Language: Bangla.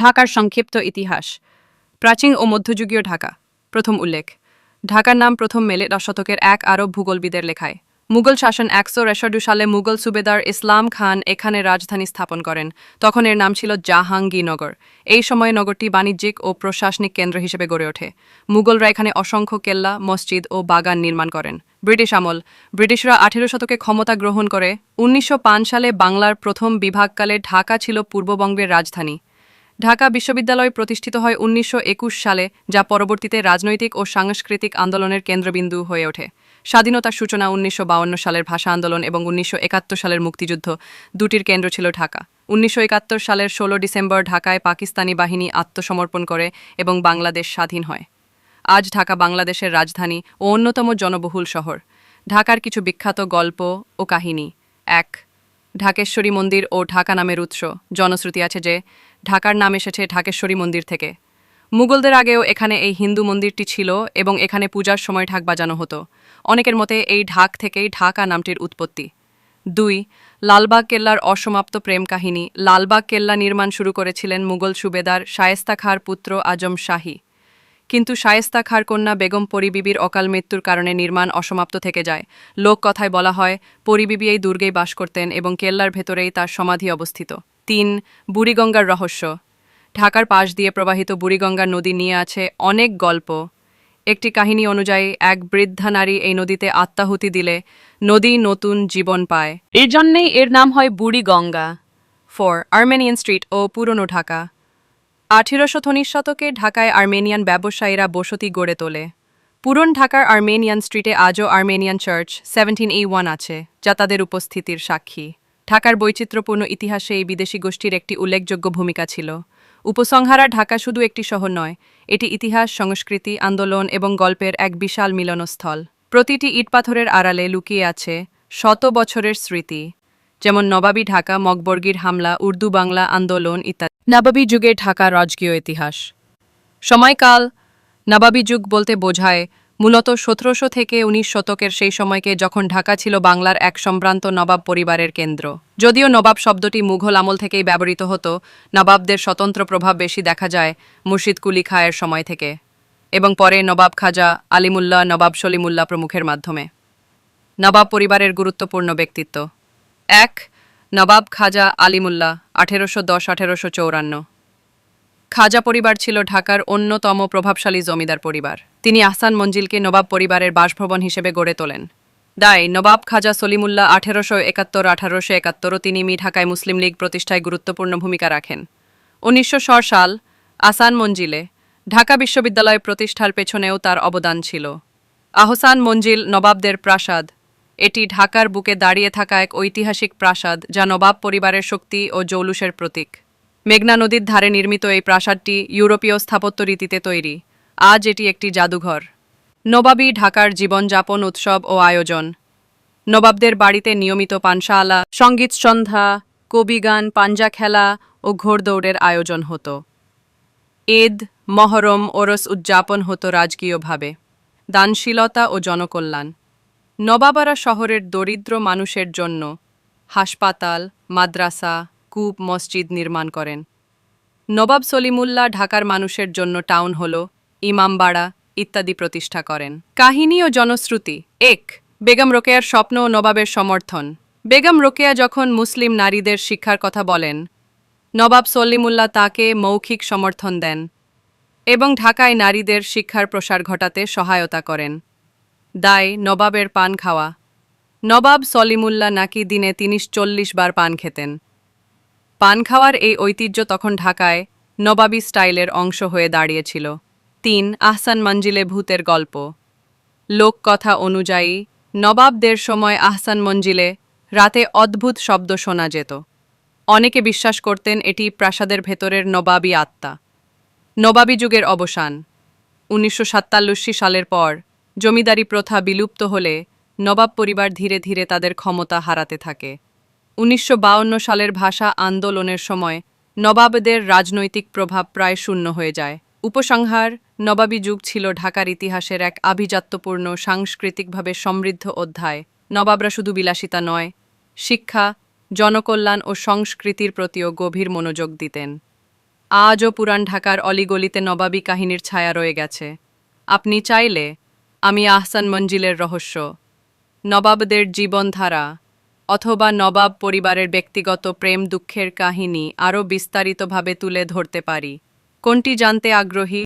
ঢাকার সংক্ষিপ্ত ইতিহাস। প্রাচীন ও মধ্যযুগীয় ঢাকা। প্রথম উল্লেখ। ঢাকার নাম প্রথম মেলে দশ শতকের এক আরব ভূগোলবিদের লেখায়। মুঘল শাসন একশো রেশাডু সালে মুঘল সুবেদার ইসলাম খান এখানে রাজধানী স্থাপন করেন। তখন এর নাম ছিল জাহাঙ্গীরনগর। এই সময়ে নগরটি বাণিজ্যিক ও প্রশাসনিক কেন্দ্র হিসেবে গড়ে ওঠে। মুঘলরা এখানে অসংখ্য কেল্লা, মসজিদ ও বাগান নির্মাণ করেন। ব্রিটিশ আমল। ব্রিটিশরা আঠেরো শতকে ক্ষমতা গ্রহণ করে। উনিশশো পাঁচ সালে বাংলার প্রথম বিভাগকালে ঢাকা ছিল পূর্ববঙ্গের রাজধানী। ঢাকা বিশ্ববিদ্যালয় প্রতিষ্ঠিত হয় উনিশশো একুশ সালে, যা পরবর্তীতে রাজনৈতিক ও সাংস্কৃতিক আন্দোলনের কেন্দ্রবিন্দু হয়ে ওঠে। স্বাধীনতার সূচনা উনিশশো সালের ভাষা আন্দোলন এবং উনিশশো একাত্তর সালের মুক্তিযুদ্ধ দুটির কেন্দ্র ছিল ঢাকা। উনিশশো একাত্তর সালের ষোলো ডিসেম্বর ঢাকায় পাকিস্তানি বাহিনী আত্মসমর্পণ করে এবং বাংলাদেশ স্বাধীন হয়। আজ ঢাকা বাংলাদেশের রাজধানী ও অন্যতম জনবহুল শহর। ঢাকার কিছু বিখ্যাত গল্প ও কাহিনী। এক, ঢাকেশ্বরী মন্দির ও ঢাকা নামের উৎস। জনশ্রুতি আছে যে ঢাকার নাম এসেছে ঢাকেশ্বরী মন্দির থেকে। মুঘলদের আগেও এখানে এই হিন্দু মন্দিরটি ছিল এবং এখানে পূজার সময় ঢাক বাজানো হতো। অনেকের মতে এই ঢাক থেকেই ঢাকা নামটির উৎপত্তি। দুই, লালবাগ কেল্লার অসমাপ্ত প্রেম কাহিনী। লালবাগ কেল্লা নির্মাণ শুরু করেছিলেন মুঘল সুবেদার শায়েস্তা খাঁর পুত্র আজম শাহী। কিন্তু শায়েস্তা খাঁর কন্যা বেগম পরিবিবির অকাল মৃত্যুর কারণে নির্মাণ অসমাপ্ত থেকে যায়। লোক কথায় বলা হয়, পরিবিবি এই দুর্গেই বাস করতেন এবং কেল্লার ভেতরেই তার সমাধি অবস্থিত। তিন, বুড়িগঙ্গার রহস্য। ঢাকার পাশ দিয়ে প্রবাহিত বুড়িগঙ্গা নদী নিয়ে আছে অনেক গল্প। একটি কাহিনী অনুযায়ী, এক বৃদ্ধা নারী এই নদীতে আত্মাহুতি দিলে নদী নতুন জীবন পায়। এর জন্যেই এর নাম হয় বুড়িগঙ্গা। ফোর, আর্মেনিয়ান স্ট্রিট ও পুরনো ঢাকা। আঠেরোশো উনিশ শতকে ঢাকায় আর্মেনিয়ান ব্যবসায়ীরা বসতি গড়ে তোলে। পুরন ঢাকার আর্মেনিয়ান স্ট্রিটে আজও আর্মেনিয়ান চার্চ, সেভেন্টিন এই ওয়ান আছে, যা তাদের উপস্থিতির সাক্ষী। ঢাকার বৈচিত্র্যপূর্ণ ইতিহাসে এই বিদেশি গোষ্ঠীর একটি উল্লেখযোগ্য ভূমিকা ছিল। উপসংহারা ঢাকা শুধু একটি শহর নয়, এটি ইতিহাস, সংস্কৃতি, আন্দোলন এবং গল্পের এক বিশাল মিলনস্থল। প্রতিটি ইটপাথরের আড়ালে লুকিয়ে আছে শত বছরের স্মৃতি, যেমন নবাবী ঢাকা মকবর্গীর হামলা, উর্দু বাংলা আন্দোলন ইত্যাদি। নবাবী যুগের ঢাকা রাজকীয় ইতিহাস। সময়কাল নবাবী যুগ বলতে বোঝায় মূলত সতেরোশো থেকে উনিশ শতকের সেই সময়কে যখন ঢাকা ছিল বাংলার এক সম্ভ্রান্ত নবাব পরিবারের কেন্দ্র। যদিও নবাব শব্দটি মুঘল আমল থেকেই ব্যবহৃত হতো, নবাবদের স্বতন্ত্র প্রভাব বেশি দেখা যায় মুর্শিদ কুলি খায়ের সময় থেকে এবং পরে নবাব খাজা আলিমুল্লাহ, নবাব সলিমুল্লাহ প্রমুখের মাধ্যমে। নবাব পরিবারের গুরুত্বপূর্ণ ব্যক্তিত্ব। এক, নবাব খাজা আলিমুল্লাহ, আঠেরোশো দশ আঠেরোশো চৌরান্ন। খাজা পরিবার ছিল ঢাকার অন্যতম প্রভাবশালী জমিদার পরিবার। তিনি আহসান মঞ্জিলকে নবাব পরিবারের বাসভবন হিসেবে গড়ে তোলেন। দায়, নবাব খাজা সলিমুল্লাহ আঠেরোশো একাত্তর, আঠারোশো একাত্তরও তিনি মি ঢাকায় মুসলিম লীগ প্রতিষ্ঠায় গুরুত্বপূর্ণ ভূমিকা রাখেন। উনিশশো সাল আসান মঞ্জিলে ঢাকা বিশ্ববিদ্যালয় প্রতিষ্ঠার পেছনেও তার অবদান ছিল। আহসান মঞ্জিল, নবাবদের প্রাসাদ, এটি ঢাকার বুকে দাঁড়িয়ে থাকা এক ঐতিহাসিক প্রাসাদ যা নবাব পরিবারের শক্তি ও জৌলুসের প্রতীক। মেঘনা নদীর ধারে নির্মিত এই প্রাসাদটি ইউরোপীয় স্থাপত্য রীতিতে তৈরি। আজ এটি একটি জাদুঘর। নবাবী ঢাকার জীবনযাপন উৎসব ও আয়োজন। নবাবদের বাড়িতে নিয়মিত পানশালা, সংগীত সন্ধ্যা কবিগান পাঞ্জা খেলা ও ঘোড়দৌড়ের আয়োজন হতো। ঈদ, মহরম, ওরস উদযাপন হতো রাজকীয়ভাবে। দানশীলতা ও জনকল্যাণ। নবাবারা শহরের দরিদ্র মানুষের জন্য হাসপাতাল, মাদ্রাসা কূপ মসজিদ নির্মাণ করেন। নবাব সলিমুল্লাহ ঢাকার মানুষের জন্য টাউন হল ইমামবাড়া ইত্যাদি প্রতিষ্ঠা করেন। কাহিনী ও জনশ্রুতি, এক, বেগম রোকেয়ার স্বপ্ন ও নবাবের সমর্থন। বেগম রোকেয়া যখন মুসলিম নারীদের শিক্ষার কথা বলেন, নবাব সলিমুল্লাহ তাকে মৌখিক সমর্থন দেন এবং ঢাকায় নারীদের শিক্ষার প্রসার ঘটাতে সহায়তা করেন। দায়, নবাবের পান খাওয়া। নবাব সলিমুল্লাহ নাকি দিনে তিরিশ চল্লিশ বার পান খেতেন। পান খাওয়ার এই ঐতিহ্য তখন ঢাকায় নবাবী স্টাইলের অংশ হয়ে দাঁড়িয়েছিল। তিন আহসান মঞ্জিলে ভূতের গল্প। লোককথা অনুযায়ী, নবাবদের সময় আহসান মঞ্জিলে রাতে অদ্ভুত শব্দ শোনা যেত। অনেকে বিশ্বাস করতেন এটি প্রাসাদের ভেতরের নবাবী আত্মা। নবাবী যুগের অবসান। উনিশশো সালের পর জমিদারি প্রথা বিলুপ্ত হলে নবাব পরিবার ধীরে ধীরে তাদের ক্ষমতা হারাতে থাকে। উনিশশো সালের ভাষা আন্দোলনের সময় নবাবদের রাজনৈতিক প্রভাব প্রায় শূন্য হয়ে যায়। উপসংহার, নবাবী যুগ ছিল ঢাকার ইতিহাসের এক আভিজাত্যপূর্ণ, সাংস্কৃতিকভাবে সমৃদ্ধ অধ্যায়। নবাবরা শুধু বিলাসিতা নয়, শিক্ষা, জনকল্যাণ ও সংস্কৃতির প্রতিও গভীর মনোযোগ দিতেন। আজও পুরান ঢাকার অলিগলিতে নবাবী কাহিনীর ছায়া রয়ে গেছে। আপনি চাইলে, আমি আহসান মঞ্জিলের রহস্য, নবাবদের জীবনধারা অথবা নবাব পরিবারের ব্যক্তিগত প্রেম দুঃখের কাহিনী আরও বিস্তারিতভাবে তুলে ধরতে পারি। কোনটি জানতে আগ্রহী?